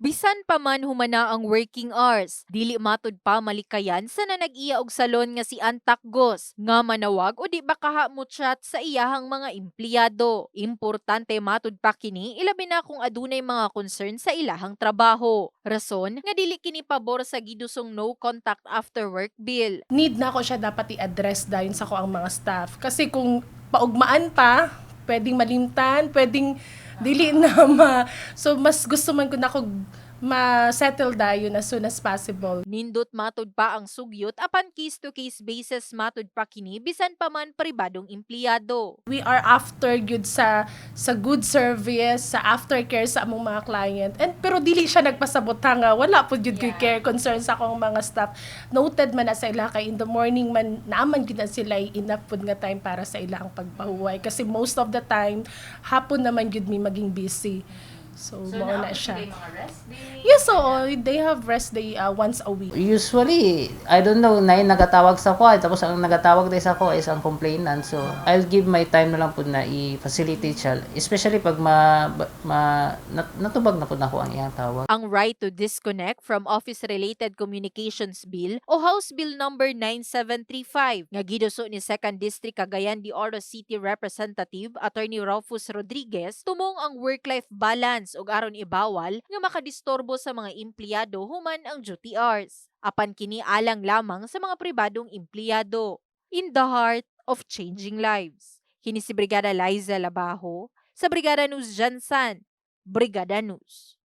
Bisan pa man humana ang working hours, dili matud pa malikayan sa na nag-iya og salon nga si Antak Gos nga manawag o di ba kaha mo chat sa iyahang mga empleyado. Importante matud pa kini ilabi na kung adunay mga concern sa ilahang trabaho. Rason nga dili kini pabor sa gidusong no contact after work bill. need na ko siya dapat i-address dahil sa ko ang mga staff. Kasi kung paugmaan pa, pwedeng malimtan, pwedeng dili na ma... So, mas gusto man ko na ko ma-settle dayon as soon as possible. Nindot matud pa ang sugyot apan case-to-case basis matud pa kini bisan pa man pribadong empleyado. We are after good sa sa good service, sa aftercare sa among mga client. And pero dili siya nagpasabot nga wala po jud yeah. care concerns sa akong mga staff. Noted man na sa ila kay in the morning man naaman gid na sila enough pud nga time para sa ilang pagpahuway kasi most of the time hapon naman jud mi maging busy. So, so mao na siya. mga rest day? Yes, so they have rest day uh, once a week. Usually, I don't know, na nagatawag sa ko, tapos ang nagatawag din sa ko is ang complainant. So, I'll give my time na lang po na i-facilitate siya. Especially pag ma, ma nat, natubag na po na ko ang iyang tawag. Ang right to disconnect from office-related communications bill o House Bill number 9735 nga giduso ni 2nd District Cagayan de Oro City Representative Attorney Rufus Rodriguez tumong ang work-life balance ug aron ibawal nga makadistorbo sa mga empleyado human ang duty hours. Apan kini alang lamang sa mga pribadong empleyado. In the heart of changing lives. Kini si Brigada Liza Labajo sa Brigada News Jansan. Brigada News.